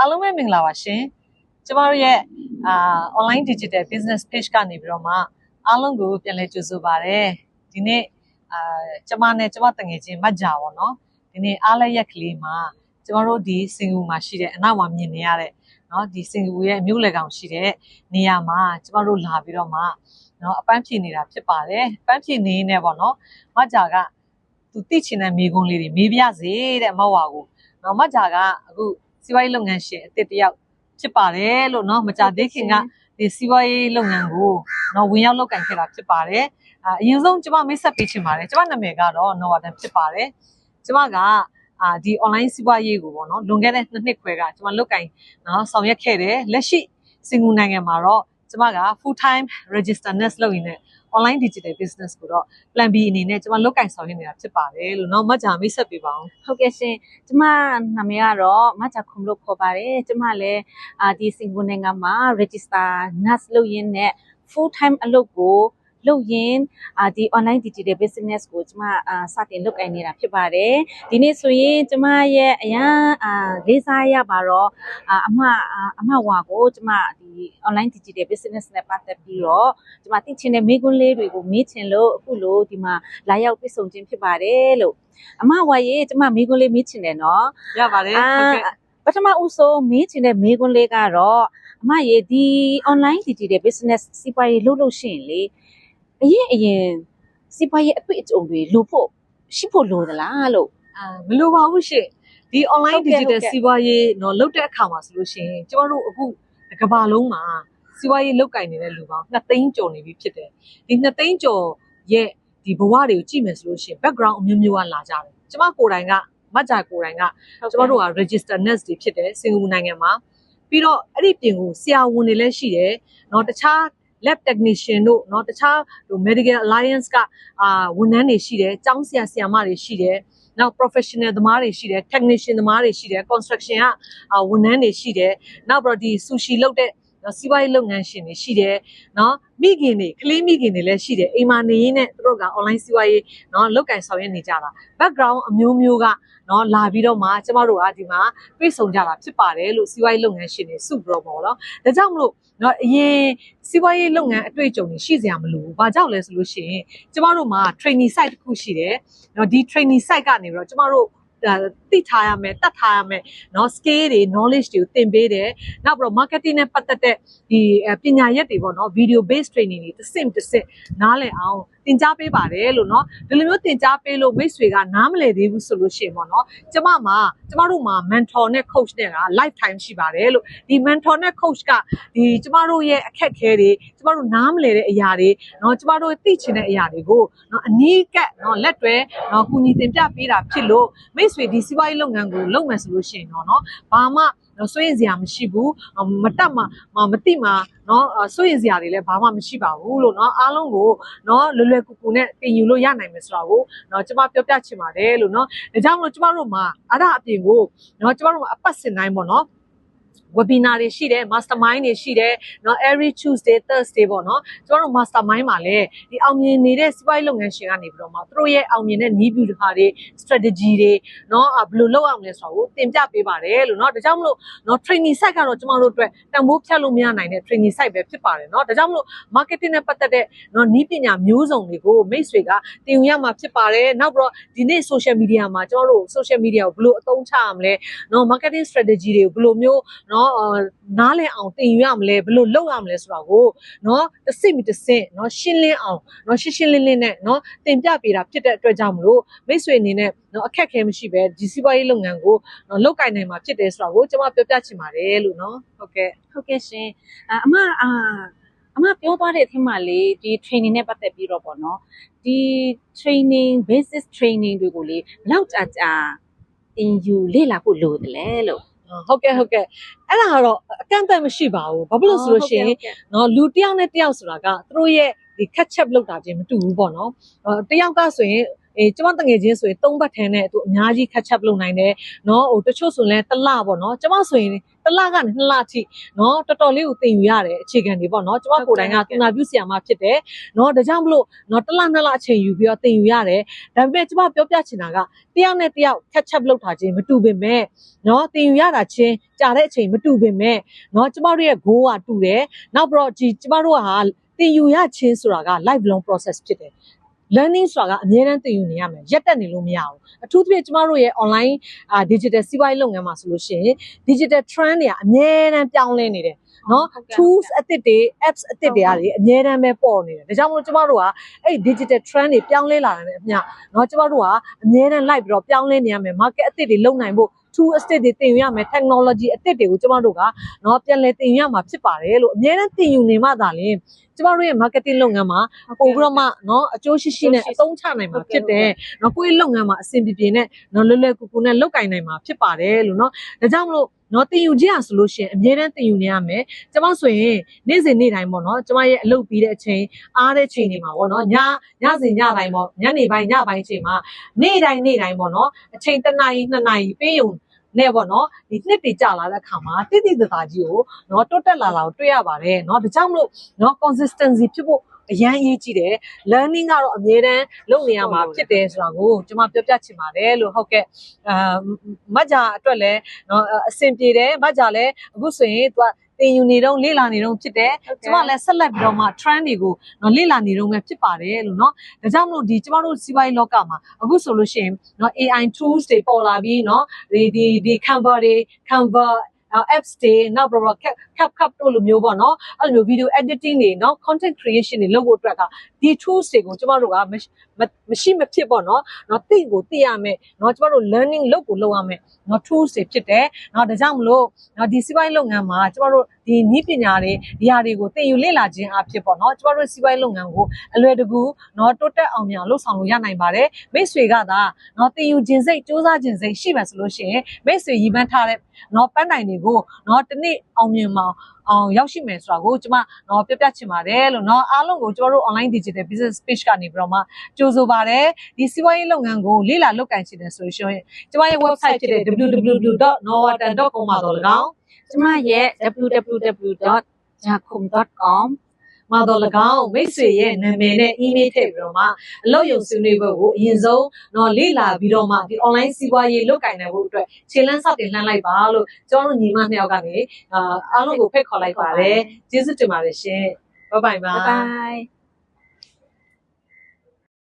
အားလုံးပဲမင်္ဂလာပါရှင်ကျမတို့ရဲ့အာ online digital business page ကနေပြီးတော့မှအားလုံးကိုပြန်လည်ကြိုဆိုပါရစေဒီနေ့အာကျမနဲ့ကျမတငယ်ချင်းမတ်ကြာပါတော့ဒီနေ့အားလည်းရက်ကလေးမှာကျမတို့ဒီစင်ကာပူမှာရှိတဲ့အနောက်မှာမြင်နေရတဲ့เนาะဒီစင်ကာပူရဲ့မြို့လယ်ကောင်ရှိတဲ့နေရာမှာကျမတို့လာပြီးတော့မှเนาะအပန်းဖြေနေတာဖြစ်ပါတယ်အပန်းဖြေနေနေပေါ့เนาะမတ်ကြာကသူတိချင်တဲ့မိကုန်းလေးတွေမေးပြစေတဲ့မောက်ဝါကိုเนาะမတ်ကြာကအခု စီးပွားရေးလုပ်ငန်းရှင်အစ်တစ်တယောက်ဖြစ်ပါတယ်လို့เนาะမကြသေးခင်ကဒီစီးပွားရေးလုပ်ငန်းကိုเนาะဝင်ရောက်လုပ်ကင်ခဲ့တာဖြစ်ပါတယ်အာအရင်ဆုံးကျမမိတ်ဆက်ပေးချင်ပါတယ်ကျမနာမည်ကတော့နော်ဝါတန်ဖြစ်ပါတယ်ကျမကအာဒီ online စီးပွားရေးကိုပေါ့နော်လွန်ခဲ့တဲ့နှစ်နှစ်ခွဲကကျမလုပ်ကင်နော်ဆောင်ရွက်ခဲ့တယ်လက်ရှိစင်ကာပူနိုင်ငံမှာတော့ ကျမက full time register nurse လုပ်ရင်းနဲ့ online digital business ကိုတော့ plan B အနေနဲ့ကျမလုပ်ကင်ဆောင်ရွက်နေတာဖြစ်ပါတယ်လို့เนาะမကြာမိတ်ဆက်ပေးပါအောင် ဟုတ်ကဲ့ရှင်ကျမနာမည်ကတော့မချခုံလို့ခေါ်ပါတယ်ကျမလည်းအာဒီစင်ကာပူနိုင်ငံမှာ register nurse လုပ်ရင်းနဲ့ full time အလုပ်ကို လုပ်ရင်းအာဒီ online digital business ကိုကျမအာစတင်လုပ်ကိုင်နေတာဖြစ်ပါတယ်ဒီနေ့ဆိုရင်ကျမရဲ့အရန်အာလေးစားရပါတော့အာအမအာအမဝါကိုကျမဒီ online digital business နဲ့ပတ်သက်ပြီးတော့ကျမသိချင်တဲ့မိကွန်းလေးတွေကိုမေးချင်လို့အခုလို့ဒီမှာလာရောက်တွေ့ဆုံခြင်းဖြစ်ပါတယ်လို့အမဝါရေကျမမိကွန်းလေးမေးချင်တယ်နော်ရပါတယ်အာဟုတ်ကဲ့ပထမဦးဆုံးမေးချင်တဲ့မေးခွန်းလေးကတော့အမရေဒီ online digital business စီးပွားရေးလုပ်လို့ရှိရင်လေ အရင်အရင်စီးပွားရေးအတွေ့အကြုံတွေလိုဖို့ရှိဖို့လိုသလားလို့ အာမလိုပါဘူးရှင့်ဒီ online ဟုတ်ကဲ့ digital ဟုတ်ကဲ့ စီးပွားရေးเนาะလုပ်တဲ့အခါမှာဆိုလို့ရှိရင်ကျမတို့အခုတစ်ကမ္ဘာလုံးမှာစီးပွားရေးလုပ်ကင်နေတဲ့လူပေါင်း2သိန်းကျော်နေပြီဖြစ်တယ်ဒီ2သိန်းကျော်ရဲ့ဒီဘဝတွေကိုကြည့်မယ်ဆိုလို့ရှိရင် background အမျိုးမျိုးကလာကြတယ်ကျမကိုယ်တိုင်ကမတ်ကြကိုယ်တိုင်က ကျမတို့က register nurse တွေဖြစ်တယ်စင်ကာပူနိုင်ငံမှာပြီးတော့အဲ့ဒီပြင်ကိုဆရာဝန်တွေလည်းရှိတယ်เนาะတခြား lab technician တို့เนาะတခြားဟို medical alliance ကအာဝန်ထမ်းတွေရှိတယ်ကျောင်းဆရာဆရာမတွေရှိတယ်နောက် professional သမားတွေရှိတယ် technician သမားတွေရှိတယ် construction ကအာဝန်ထမ်းတွေရှိတယ်နောက်ပြီးတော့ဒီ sushi လုပ်တဲ့ နော်စီးပွားရေးလုပ်ငန်းရှင်တွေရှိတယ်နော်မိခင်တွေကလေးမိခင်တွေလည်းရှိတယ်အိမ်မှာနေရင်းနဲ့သူတို့က online စီးပွားရေးနော်လုပ်ကင်ဆောင်ရွက်နေကြတာ background အမျိုးမျိုးကနော်လာပြီးတော့မှကျမတို့ကဒီမှာတွေ့ဆုံကြတာဖြစ်ပါတယ်လို့စီးပွားရေးလုပ်ငန်းရှင်တွေစုပြီးတော့ပေါ့နော်ဒါကြောင့်မလို့နော်အရင်စီးပွားရေးလုပ်ငန်းအတွေ့အကြုံတွေရှိစရာမလိုဘူး။ဘာကြောင့်လဲဆိုလို့ရှိရင်ကျမတို့မှာ training site တစ်ခုရှိတယ်။နော်ဒီ training site ကနေပြီးတော့ကျမတို့ဒါ သိထားရမယ်တတ်ထားရမယ်เนาะ skill တွေ knowledge တွေကိုသင်ပေးတယ်နောက်ပြီးတော့ marketing နဲ့ပတ်သက်တဲ့ဒီအဲပညာရက်တွေပေါ့နော် video based training တွေတစ်ဆင့်တစ်ဆင့်နားလည်အောင်သင်ကြားပေးပါတယ်လို့เนาะဒီလိုမျိုးသင်ကြားပေးလို့မိတ်ဆွေကနားမလည်သေးဘူးဆိုလို့ရှိရင်ပေါ့နော်ကျမမှာကျမတို့မှာ mentor နဲ့ coach နဲ့က lifetime ရှိပါတယ်လို့ဒီ mentor နဲ့ coach ကဒီကျမတို့ရဲ့အခက်အခဲတွေကျမတို့နားမလည်တဲ့အရာတွေเนาะကျမတို့သိချင်တဲ့အရာတွေကိုเนาะအနည်းကပ်เนาะလက်တွဲเนาะကူညီတင်ပြပေးတာဖြစ်လို့မိတ်ဆွေဒီစီးပွား ရေးလုပ်ငန်းကိုလုပ်မယ်ဆိုလို့ရှိရင်တော့เนาะဘာမှနော်စိုးရင်စရာမရှိဘူးမတက်မှမတိမှနော်စိုးရင်စရာတွေလည်းဘာမှမရှိပါဘူးလို့နော်အားလုံးကိုနော်လွယ်လွယ်ကူကူနဲ့တင်ယူလို့ရနိုင်မယ်ဆိုတာကိုနော်ကျမပြောပြချင်ပါတယ်လို့နော်ဒါကြောင့်မလို့ကျမတို့မှာအဲ့ဒါအပြင်ကိုနော်ကျမတို့မှာအပတ်စဉ်တိုင်းပေါ့နော် webinar တွေရှိတယ် mastermind တွေရှိတယ်เนาะ every Tuesday Thursday ပေါ့เนาะကျွန်တော်တို့ mastermind မှာလည်းဒီအောင်မြင်နေတဲ့စီးပွားရေးလုပ်ငန်းရှင်ကနေပြီးတော့မှသူတို့ရဲ့အောင်မြင်တဲ့ need view တွေ strategy တွေเนาะဘယ်လိုလုပ်အောင်လဲဆိုတာကိုသင်ပြပေးပါတယ်လို့เนาะဒါကြောင့်မလို့เนาะ training site ကတော့ကျွန်တော်တို့အတွက်တန်ဖိုးဖြတ်လို့မရနိုင်တဲ့ training site ပဲဖြစ်ပါတယ်เนาะဒါကြောင့်မလို့ marketing နဲ့ပတ်သက်တဲ့เนาะနီးပညာမျိုးစုံတွေကိုမိတ်ဆွေကသင်ယူရမှာဖြစ်ပါတယ်နောက်ပြီးတော့ဒီနေ့ social media မှာကျွန်တော်တို့ social media ကိုဘယ်လိုအသုံးချရမလဲเนาะ marketing strategy တွေကိုဘယ်လိုမျိုးเนาะ ะနော်နားလည်အောင်သင်ယူရမလဲဘယ်လိုလုပ်ရမလဲဆိုတာကိုနော်တစ်စိမတစ်စင်နော်ရှင်းလင်းအောင်နော်ရှင်းရှင်းလင်းလင်းနဲ့နော်သင်ပြပေးတာဖြစ်တဲ့အတွက်ကြောင့်မလို့မိတ်ဆွေအနေနဲ့နော်အခက်ခဲမရှိပဲဒီစီးပွားရေးလုပ်ငန်းကိုနော်လုပ်ကင်နိုင်မှာဖြစ်တယ်ဆိုတာကိုကျွန်မပြောပြချင်ပါတယ်လို့နော်ဟုတ်ကဲ့ဟုတ်ကဲ့ရှင်အမအာအမပြောသွားတဲ့အထက်မှာလေဒီ training နဲ့ပတ်သက်ပြီးတော့ပေါ့နော်ဒီ training basis training တွေကိုလေလောက်ကြာကြာ in you လေ့လာဖို့လိုတယ်လို့ ဟုတ်ကဲ့ဟုတ်ကဲ့အဲ့ဒါကတော့အကန့်အသတ်မရှိပါဘူးဘာဖြစ်လို့ဆိုလို့ရှိရင်เนาะလူတစ်ယောက်နဲ့တစ်ယောက်ဆိုတာကသူတို့ရဲ့ဒီ catch up လုပ်တာချင်းမတူဘူးပေါ့နော်ဟိုတစ်ယောက်ကဆိုရင်အေးကျမတငယ်ချင်းဆိုရင်၃ဘတ်ထန်းနဲ့သူအများကြီး catch up လုပ်နိုင်တယ်เนาะဟိုတချို့ဆိုရင်လည်းတစ်လပေါ့နော်ကျမဆိုရင် တစ်လကနေနှစ်လအထိနော်တော်တော်လေးကိုသင်ယူရတယ်အခြေခံတွေပေါ့နော်ကျမကိုယ်တိုင်ကသူနာပြုဆရာမဖြစ်တယ်နော်ဒါကြောင့်မလို့နော်တစ်လနှစ်လအချိန်ယူပြီးတော့သင်ယူရတယ်ဒါပေမဲ့ကျမပြောပြချင်တာကတယောက်နဲ့တယောက် catch up လုပ်တာချင်းမတူပင်မဲ့နော်သင်ယူရတာချင်းကြာတဲ့အချိန်မတူပင်မဲ့နော်ကျမတို့ရဲ့ goal ကတူတယ်နောက်ပြီးတော့ဒီကျမတို့ကဟာသင်ယူရချင်းဆိုတာက life long process ဖြစ်တယ် learning ဆိုတာကအများတန်းသင်ယူနေရမယ်ရက်တက်နေလို့မရဘူးအထူးသဖြင့်ကျမတို့ရဲ့ online အာ digital စီးပွားရေးလုပ်ငန်းမှာဆိုလို့ရှိရင် digital trend တွေကအများတန်းပြောင်းလဲနေတယ်နော် tools အသစ်တွေ apps အသစ်တွေအားတွေအများတန်းပဲပေါ်နေတယ်ဒါကြောင့်မို့ကျမတို့ကအဲ့ digital trend တွေပြောင်းလဲလာတယ်အမျှနော်ကျမတို့ကအများတန်းလိုက်ပြီးတော့ပြောင်းလဲနေရမယ် market အသစ်တွေလုပ်နိုင်ဖို့ tool အသစ်တွေသင်ယူရမယ် technology အသစ်တွေကိုကျမတို့ကနော်ပြန်လည်သင်ယူရမှာဖြစ်ပါတယ်လို့အများတန်းသင်ယူနေမှသာလျှင်ကျမတို့ရဲ့ marketing လုပ်ငန်းမှာပို့ပြီးတော့မှနော်အကျိုးရှိရှိနဲ့အသုံးချနိုင်မှာဖြစ်တယ်နော်ကိုယ့်ရဲ့လုပ်ငန်းမှာအဆင်ပြေပြေနဲ့နော်လွယ်လွယ်ကူကူနဲ့လုပ်ကင်နိုင်မှာဖြစ်ပါတယ်လို့နော်ဒါကြောင့်မလို့ နော်တင်ယူခြင်းอ่ะဆိုလို့ရှိရင်အမြဲတမ်းတင်ယူနေရမယ်ကျမဆိုရင်နေ့စဉ်နေ့တိုင်းပေါ့နော်ကျမရဲ့အလုပ်ပြီးတဲ့အချိန်အားတဲ့ချိန်တွေမှာပေါ့နော်ညညစဉ်ညတိုင်းပေါ့ညနေပိုင်းညပိုင်းချိန်မှာနေ့တိုင်းနေ့တိုင်းပေါ့နော်အချိန်တစ်နာရီနှစ်နာရီပေးရုံနဲ့ပေါ့နော်ဒီနှစ်တွေကြာလာတဲ့အခါမှာတိတိတသာကြီးကိုနော်တိုးတက်လာလာကိုတွေ့ရပါတယ်နော်ဒါကြောင့်မလို့နော် consistency ဖြစ်ဖို့ အရန်အရေးကြီးတယ် learning ကတော့အမြဲတမ်းလုပ်နေရမှာဖြစ်တယ်ဆိုတာကိုကျွန်မပြောပြချင်ပါတယ်လို့ဟုတ်ကဲ့အာမတ်ဂျာအတွက်လည်းနော်အဆင်ပြေတယ်မတ်ဂျာလည်းအခုဆိုရင်သူကတင်ယူနေတော့လေ့လာနေတော့ဖြစ်တယ်ကျမလည်းဆက်လက်ပြီးတော့မှ trend တွေကိုနော်လေ့လာနေတော့မှဖြစ်ပါတယ်လို့နော်ဒါကြောင့်မလို့ဒီကျမတို့စီးပွားရေးလောကမှာအခုဆိုလို့ရှိရင်နော် AI tools တွေပေါ်လာပြီးနော်ဒီဒီဒီ Canva တွေ Canva apps တွေနောက်ပြီးတော့ cap cap cap တို့လိုမျိုးပေါ့နော်အဲ့လိုမျိုး video editing တွေနော် content creation တွေလုပ်ဖို့အတွက်ကဒီ tools တွေကိုကျမတို့ကမရှိမဖြစ်ပေါ့နော်နော်သိကိုသိရမယ်နော်ကျမတို့ learning လုပ်ကိုလုပ်ရမယ်နော် tools တွေဖြစ်တယ်နော်ဒါကြောင့်မလို့နော်ဒီစီးပွားရေးလုပ်ငန်းမှာကျမတို့ဒီနည်းပညာတွေဒီဟာတွေကိုသင်ယူလေ့လာခြင်းအဖြစ်ပေါ့နော်ကျမတို့စီးပွားရေးလုပ်ငန်းကိုအလွယ်တကူနော်တိုးတက်အောင်မြင်လုပ်ဆောင်လို့ရနိုင်ပါတယ်မိတ်ဆွေကသာနော်သင်ယူခြင်းစိတ်စူးစမ်းခြင်းစိတ်ရှိမှဆိုလို့ရှိရင်မိတ်ဆွေရည်မှန်းထားတဲ့နော်ပန်းတိုင်တွေကိုနော်တနေ့အောင်မြင်မှာအောင်ရောက်ရှိမယ်ဆိုတာကိုကျွန်မနော်ပြပြချင်ပါတယ်လို့နော်အားလုံးကိုကျွန်တော်တို့ online digital business page ကနေပြီးတော့မှကြိုဆိုပါတယ်ဒီစီးပွားရေးလုပ်ငန်းကိုလေ့လာလုပ်ကိုင်ချင်တယ်ဆိုရှင်ကျွန်မရဲ့ website ဖြစ်တဲ့ www.norwater.com မှာတော့လကောင်းကျွန်မရဲ့ www.jacom.com မှာတော့၎င်းမိတ်ဆွေရဲ့နာမည်နဲ့ email ထည့်ပြီးတော့မှအလုပ်ရုံဆွေးနွေးပွဲကိုအရင်ဆုံးတော့လေ့လာပြီးတော့မှဒီ online စီးပွားရေးလုပ်ကိုင်နိုင်ဖို့အတွက်ခြေလန်းစောက်တင်လှမ်းလိုက်ပါလို့ကျွန်တော်တို့ညီမနှစ်ယောက်ကနေအာအားလုံးကိုဖိတ်ခေါ်လိုက်ပါတယ်ကျေးဇူးတင်ပါတယ်ရှင်ဘိုင်ဘိုင်ပါ bye bye